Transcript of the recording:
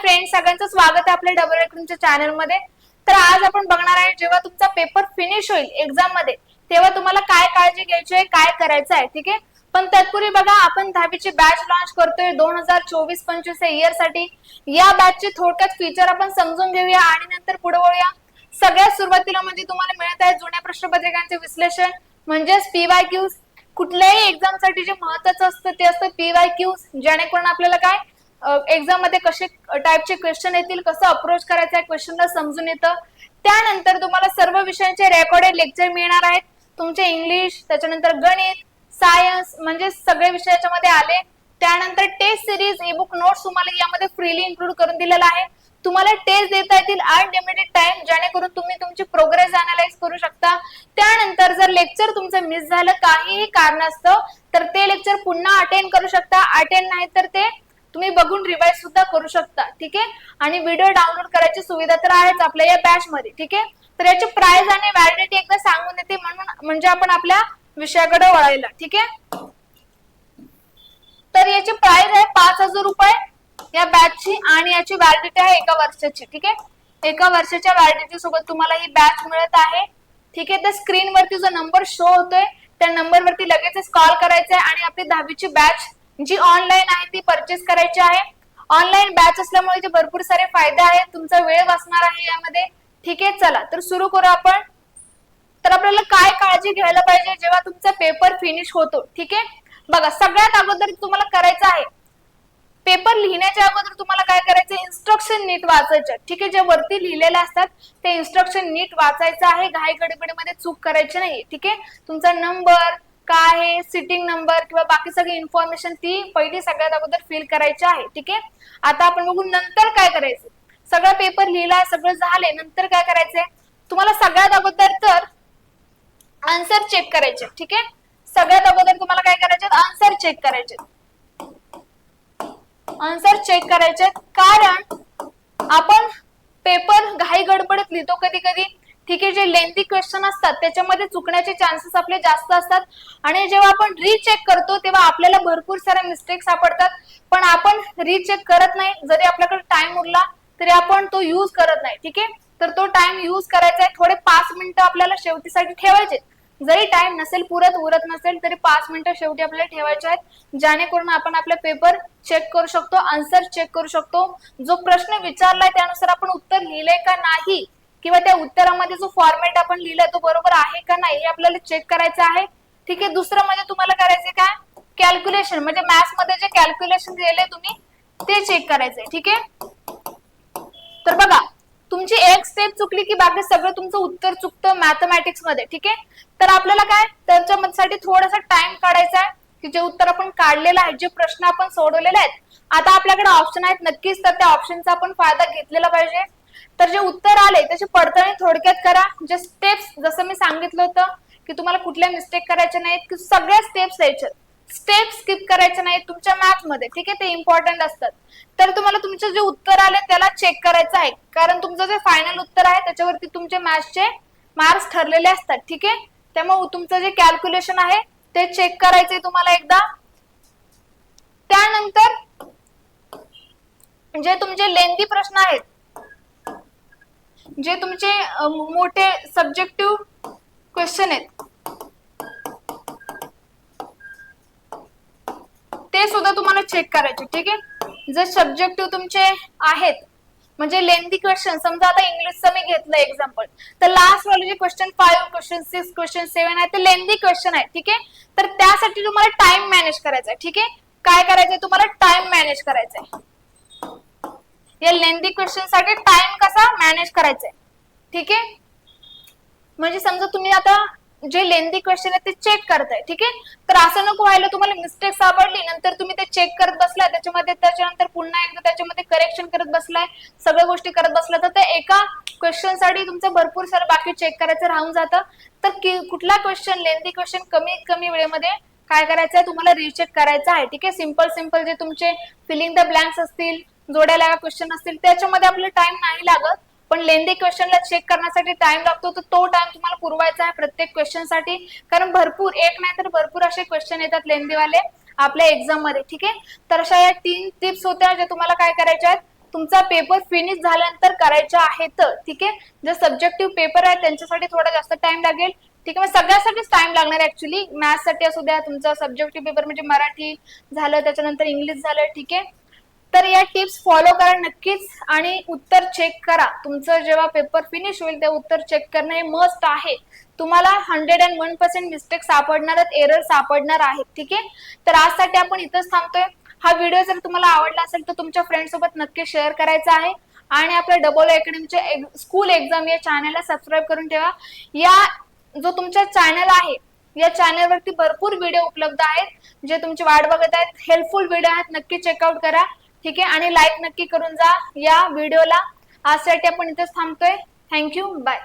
Friend सगळ्यांचं स्वागत आहे आपल्या डबल रेकरूमच्या चॅनलमध्ये. तर आज आपण बघणार आहे जेव्हा तुमचा पेपर फिनिश होईल एक्झाममध्ये तेव्हा तुम्हाला काय काळजी घ्यायची आहे काय करायचं आहे ठीक आहे? पण तत्पूर्वी बघा आपण दहावीची बॅच लॉन्च करतोय दोन हजार चोवीस पंचवीस या इयरसाठी. या बॅचचे थोडक्यात फीचर आपण समजून घेऊया आणि नंतर पुढे वळूया. सगळ्यात सुरुवातीला म्हणजे तुम्हाला मिळत आहे जुन्या प्रश्नपत्रिकांचे विश्लेषण म्हणजेच पीवाय क्यूज कुठल्याही एक्झामसाठी जे महत्वाचं असतं ते असतं पीवाय क्यूज जेणेकरून आपल्याला काय? एक्झाममध्ये कसे टाईपचे क्वेश्चन येतील कसं अप्रोच करायचं आहे क्वेश्चनला समजून येतं. त्यानंतर तुम्हाला सर्व विषयांचे रेकॉर्डेड लेक्चर मिळणार आहेत. तुमचे इंग्लिश त्याच्यानंतर गणित सायन्स म्हणजे सगळे विषय याच्यामध्ये आले. त्यानंतर test series E book notes तुम्हाला यामध्ये फ्रीली इन्क्लूड करून दिलेला आहे. तुम्हाला टेस्ट देता येतील अनलिमिटेड टाइम जेणेकरून तुम्ही तुमची प्रोग्रेस अनालाइज करू शकता. त्यानंतर जर लेक्चर तुमचं मिस झालं काहीही कारणास्तव तर ते लेक्चर पुन्हा अटेंड करू शकता. अटेंड नाही तर ते तुम्ही बघून रिवाइज सुद्धा करू शकता ठीक आहे? आणि व्हिडिओ डाउनलोड करायची सुविधा तर आहेच आपल्या या बॅच मध्ये ठीक आहे? तर याची प्राइस आणि व्हॅलिडिटी एकदा सांगून देते म्हणून म्हणजे आपण आपल्या विषयाकडे वळायला ठीक आहे? तर याची प्राइस आहे पाच हजार रुपये या बॅचची आणि याची व्हॅलिडिटी आहे एका वर्षाची ठीक आहे? एका वर्षाच्या व्हॅलिडिटी सोबत तुम्हाला ही बॅच मिळत आहे ठीक आहे? तर स्क्रीनवरती जो नंबर शो होतोय त्या नंबरवरती लगेचच कॉल करायचा आहे आणि आपली दहावीची बॅच जी ऑनलाईन आहे ती परचेस करायची आहे. ऑनलाईन बॅच असल्यामुळे जे भरपूर सारे फायदे आहेत तुमचा वेळ वाचणार आहे यामध्ये. ठीक आहे चला तर सुरू करू आपण. तर आपल्याला काय काळजी घ्यायला पाहिजे जेव्हा तुमचा पेपर फिनिश होतो ठीक आहे? बघा सगळ्यात अगोदर तुम्हाला करायचं आहे. पेपर लिहिण्याच्या अगोदर तुम्हाला काय करायचं इन्स्ट्रक्शन नीट वाचायचं. ठीक आहे जे वरती लिहिलेले असतात ते इन्स्ट्रक्शन नीट वाचायचं आहे. घाई गडबडीमध्ये चूक करायची नाही ठीक आहे? तुमचा नंबर काय आहे सिटिंग नंबर किंवा बाकी सगळी इन्फॉर्मेशन ती पहिली सगळ्यात अगोदर फिल करायची आहे ठीक आहे? आता आपण बघू नंतर काय करायचं. सगळं पेपर लिहिला सगळं झालंय नंतर काय करायचंय? तुम्हाला सगळ्यात अगोदर तर आन्सर चेक करायचे ठीक आहे? सगळ्यात अगोदर तुम्हाला काय करायचे? आन्सर चेक करायचे. आन्सर चेक करायचे. कारण आपण पेपर घाई गडबडीत लिहितो कधी कधी ठीक आहे जे लेंथी क्वेश्चन असतात त्याच्यामध्ये चुकण्याचे चान्सेस आपले जास्त असतात. आणि जेव्हा आपण रीचेक करतो तेव्हा आपल्याला भरपूर साऱ्या मिस्टेक सापडतात. पण आपण रीचेक करत नाही. जरी आपल्याकडे टाइम उरला तरी आपण तो युज करत नाही. ठीक आहे? तर तो टाइम युज करायचा आहे. थोडे पाच मिनिटं आपल्याला शेवटीसाठी ठेवायचे जरी टाइम नसेल पुरत उरत नसेल तरी पाच मिनिटं शेवटी आपल्याला ठेवायचे आहेत. जेणेकरून आपण आपला पेपर चेक करू शकतो आन्सर चेक करू शकतो. जो प्रश्न विचारलाय त्यानुसार आपण उत्तर लिहिलंय का नाही किंवा त्या उत्तरामध्ये जो फॉर्मॅट आपण लिहिला तो बरोबर आहे का नाही हे आपल्याला चेक करायचं आहे. ठीक आहे दुसरं म्हणजे तुम्हाला करायचं काय? कॅल्क्युलेशन म्हणजे मॅथ्समध्ये जे कॅल्क्युलेशन दिलेले तुम्ही ते चेक करायचंय ठीक आहे? तर बघा तुमची एक स्टेप चुकली की बाकी सगळं तुमचं उत्तर चुकतं मॅथमॅटिक्समध्ये ठीक आहे? तर आपल्याला काय? त्याच्यासाठी थोडासा टाइम काढायचा आहे की जे उत्तर आपण काढलेलं आहे जे प्रश्न आपण सोडवलेले आहेत. आता आपल्याकडे ऑप्शन आहेत नक्कीच तर त्या ऑप्शनचा आपण फायदा घेतलेला पाहिजे. तर जे उत्तर आले त्याची पडताळणी थोडक्यात करा. जे स्टेप्स जसं मी सांगितलं होतं की तुम्हाला कुठल्या मिस्टेक करायच्या नाहीत की सगळ्या स्टेप्स द्यायच्या. स्टेप स्किप करायचे नाहीत तुमच्या मॅथमध्ये ठीक आहे? ते इम्पॉर्टंट असतात. तर तुम्हाला तुमचे जे उत्तर आले त्याला चेक करायचं आहे. कारण तुमचं जे फायनल उत्तर आहे त्याच्यावरती तुमचे मॅथ्सचे मार्क्स ठरलेले असतात ठीक आहे? त्यामुळे तुमचं जे कॅल्क्युलेशन आहे ते चेक करायचंय तुम्हाला एकदा. त्यानंतर जे तुमचे लेंदी प्रश्न आहेत जे तुमचे मोठे सब्जेक्टिव्ह क्वेश्चन आहेत. ते सुद्धा तुम्हाला चेक करायचे ठीक आहे? जर सब्जेक्टिव्ह तुमचे आहेत म्हणजे लेंदी क्वेश्चन समजा आता इंग्लिशचं मी घेतलं एक्झाम्पल तर लास्ट वाले जे question five question six question seven आहे ते लेंदी क्वेश्चन आहे ठीक आहे? तर त्यासाठी तुम्हाला टाइम मॅनेज करायचा आहे ठीक आहे? काय करायचंय? तुम्हाला टाइम मॅनेज करायचा आहे या लेंदी क्वेश्चनसाठी टाइम कसा मॅनेज करायचा आहे? ठीक आहे? म्हणजे समजा तुम्ही आता जे लेंदी क्वेश्चन आहे ते चेक करताय ठीक आहे? तर असं नको व्हायला तुम्हाला मिस्टेक सापडली नंतर तुम्ही ते चेक करत बसलाय त्याच्यामध्ये त्याच्यानंतर पुन्हा एकदा त्याच्यामध्ये करेक्शन करत बसलाय सगळ्या गोष्टी करत बसलाय तर ते एका क्वेश्चनसाठी तुमचं भरपूर सारं बाकी चेक करायचं राहून जातं. तर कुठला क्वेश्चन लेंदी क्वेश्चन कमीत कमी वेळेमध्ये काय करायचं आहे तुम्हाला रिचेक करायचं आहे ठीक आहे? सिंपल सिंपल जे तुमचे फिलिंग द ब्लँक्स असतील जोड्याला क्वेश्चन असतील त्याच्यामध्ये आपल्याला टाइम नाही लागत. पण लेंदी क्वेश्चनला चेक करण्यासाठी टाइम लागतो. तर तो टाइम तुम्हाला पुरवायचा आहे प्रत्येक क्वेश्चनसाठी कारण भरपूर एक नाही तर भरपूर असे क्वेश्चन येतात लेंदीवाले आपल्या एक्झाममध्ये ठीक आहे? तर अशा या तीन टिप्स होत्या जे तुम्हाला काय करायच्या आहेत. तुमचा पेपर फिनिश झाल्यानंतर करायच्या आहेत ठीक आहे? जे सब्जेक्टिव्ह पेपर आहे त्यांच्यासाठी थोडा जास्त टाइम लागेल. ठीक आहे? मग सगळ्यासाठीच टाइम लागणार ऍक्च्युली मॅथ्ससाठी असू द्या तुमचा सब्जेक्टिव्ह पेपर म्हणजे मराठी झालं त्याच्यानंतर इंग्लिश झालं ठीक आहे? तर या टिप्स फॉलो करा नक्कीच आणि उत्तर चेक करा. तुमचं जेव्हा पेपर फिनिश होईल तेव्हा उत्तर चेक करणं हे मस्ट आहे. तुम्हाला hundred and one percent mistake सापडणार एरर सापडणार आहेत ठीक आहे? तर आजसाठी आपण इथंच थांबतोय. हा व्हिडिओ जर तुम्हाला आवडला असेल तर तुमच्या फ्रेंड सोबत नक्की शेअर करायचा आहे. आणि आपल्या डबल अकॅडमीच्या स्कूल एक्झाम या चॅनलला सबस्क्राईब करून ठेवा. या जो तुमचा चॅनल आहे या चॅनलवरती भरपूर व्हिडिओ उपलब्ध आहेत. जे तुमची वाट बघत आहेत हेल्पफुल व्हिडिओ आहेत नक्की चेकआउट करा. ठीक आहे? आणि लाईक नक्की करून जा या व्हिडिओला आजसाठी आपण इथेच थांबतोय. Thank you bye